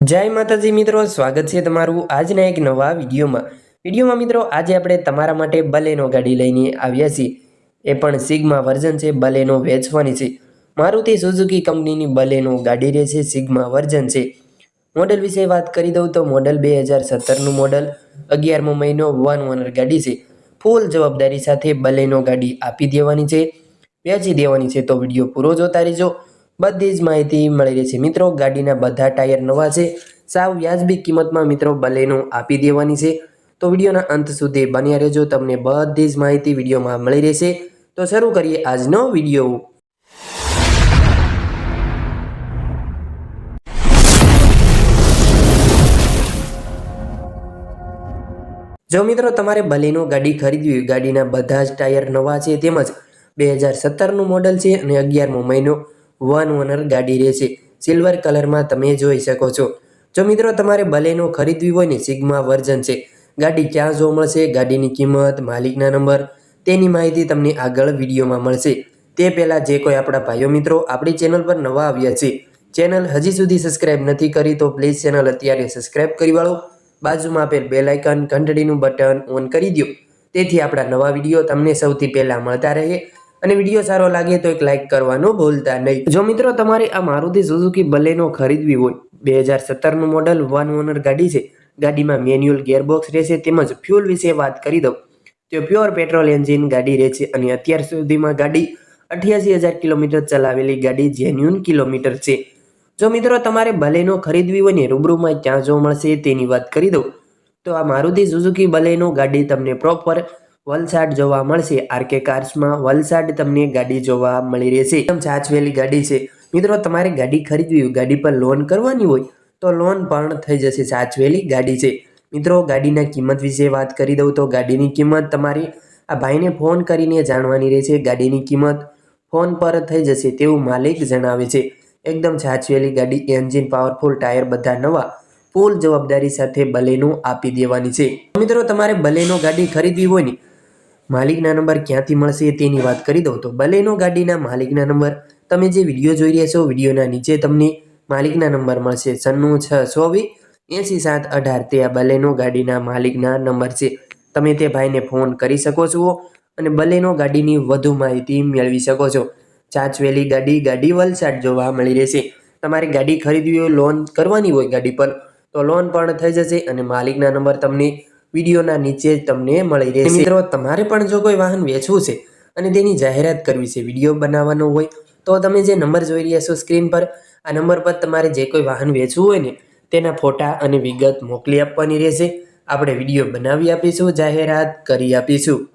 જય માતાજી મિત્રો, સ્વાગત છે તમારું આજના એક નવા વિડીયોમાં. વિડીયોમાં મિત્રો, આજે આપણે તમારા માટે બલેનો ગાડી લઈને આવ્યા છીએ. એ પણ સિગ્મા વર્ઝન છે, બલેનો વેચવાની છે. મારુતિ સુઝુકી કંપનીની બલેનો ગાડી રહેશે, સિગ્મા વર્ઝન છે. મોડલ વિશે વાત કરી દઉં તો મોડલ બે હજાર સત્તરનું મોડલ, અગિયારમો મહિનો વન ઓનર ગાડી છે. ફૂલ જવાબદારી સાથે બલેનો ગાડી આપી દેવાની છે. વેચી દેવાની છે, તો વીડિયો પૂરો જોતા રહેજો. બધી જ માહિતી મળી રહેશે મિત્રો, ગાડીના બધા ટાયર નવા છે. સાવ વ્યાજબી કિંમતમાં મિત્રો બલેનો આપી દેવાની છે. તો વિડીયોના અંત સુધી બન્યા રહેજો. તમને બધી જ માહિતી વિડીયોમાં મળી રહેશે. તો શરૂ કરીએ આજનો વીડિયો. જો મિત્રો, તમારે બલેનો ગાડી ખરીદવી હોય, ગાડીના બધા જ ટાયર નવા છે, તેમજ બે હજાર સત્તરનું મોડલ છે અને અગિયારમો મહિનો. વન ઓનર ગાડી રહેશે. સિલ્વર કલરમાં તમે જોઈ શકો છો. જો મિત્રો તમારે બલેનો ખરીદવી હોય ને સિગ્મા વર્ઝન છે, ગાડી ક્યાં જોવા મળશે, ગાડીની કિંમત, માલિકના નંબર, તેની માહિતી તમને આગળ વિડીયોમાં મળશે. તે પહેલાં જે કોઈ આપણા ભાઈઓ મિત્રો આપણી ચેનલ પર નવા આવ્યા છે ચેનલ હજી સુધી સબસ્ક્રાઇબ નથી કરી તો પ્લીઝ ચેનલ અત્યારે સબસ્ક્રાઇબ કરી વાળો. બાજુમાં આપેલ બેલ ઘંટડીનું બટન ઓન કરી દો તેથી આપણા નવા વીડિયો તમને સૌથી પહેલાં મળતા રહે. અને વીડિયો સારો લાગે તો એક લાઇક કરવાનું ભૂલતા નહીં. જો મિત્રો તમારે આ મારુતિ સુઝુકી બલેનો ખરીદવી હોય, બે હજાર સત્તરનું મોડલ વન ઓનર ગાડી છે, ગાડીમાં મેન્યુઅલ ગેરબોક્સ રહેશે તેમજ ફ્યુલ વિશે વાત કરી દઉં. તો પ્યોર પેટ્રોલ એન્જિન ગાડી રહેશે અને અત્યાર સુધીમાં ગાડી અઠ્યાસી હજાર કિલોમીટર ચલાવેલી ગાડી જેન્યુન કિલોમીટર છે. જો મિત્રો તમારે બલેનો ખરીદવી હોય ને રૂબરૂમાં ક્યાં જોવા મળશે તેની વાત કરી દઉં. તો આ મારુતિ સુઝુકી બલેનો ગાડી તમને પ્રોપર વલસાડ જોવા મળશે. આરકે કાર્સમાં વલસાડ તમને ગાડી જોવા મળી રહેશે. એકદમ સાચવેલી ગાડી છે. મિત્રો, તમારે ગાડી ખરીદવી હોય, ગાડી પર લોન કરવાની હોય, તો લોન પણ થઈ જશે. સાચવેલી ગાડી છે. મિત્રો, ગાડીના કિંમત વિશે વાત કરી દઉં તો ગાડીની કિંમત તમારી આ ભાઈને ફોન કરીને જાણવાની રહેશે. ગાડીની કિંમત ફોન પર થઈ જશે તેવું માલિક જણાવે છે. એકદમ સાચવેલી ગાડી, એન્જિન પાવરફુલ, ટાયર બધા નવા, ફૂલ જવાબદારી સાથે બલેનો આપી દેવાની છે. મિત્રો, તમારે બલેનો ગાડી ખરીદવી હોય ને માલિકના નંબર ક્યાંથી મળશે તેની વાત કરી દઉં તો બલેનો ગાડીના માલિકના નંબર. તમે જે વીડિયો જોઈ રહ્યા છો, વિડીયોના નીચે તમને માલિકના નંબર મળશે. સન્નું છ, ચોવીસ એંસી સાત, અઢાર. તે આ બલેનો ગાડીના માલિકના નંબર છે. તમે તે ભાઈને ફોન કરી શકો છો અને બલેનો ગાડીની વધુ માહિતી મેળવી શકો છો. ચાચવેલી ગાડી ગાડી વલસાડ જોવા મળી રહેશે. તમારે ગાડી ખરીદવી હોય, લોન કરવાની હોય ગાડી પર, તો લોન પણ થઈ જશે અને માલિકના નંબર તમને વિડીયોના નીચે તમને મળી રહેશે. મિત્રો, તમારે પણ જો કોઈ વાહન વેચવું છે અને તેની જાહેરાત કરવી છે, વીડિયો બનાવવાનો હોય, તો તમે જે નંબર જોઈ રહ્યા છો સ્ક્રીન પર, આ નંબર પર તમારે જે કોઈ વાહન વેચવું હોય ને, તેના ફોટા અને વિગત મોકલી આપવાની રહેશે. આપણે વીડિયો બનાવી આપીશું, જાહેરાત કરી આપીશું.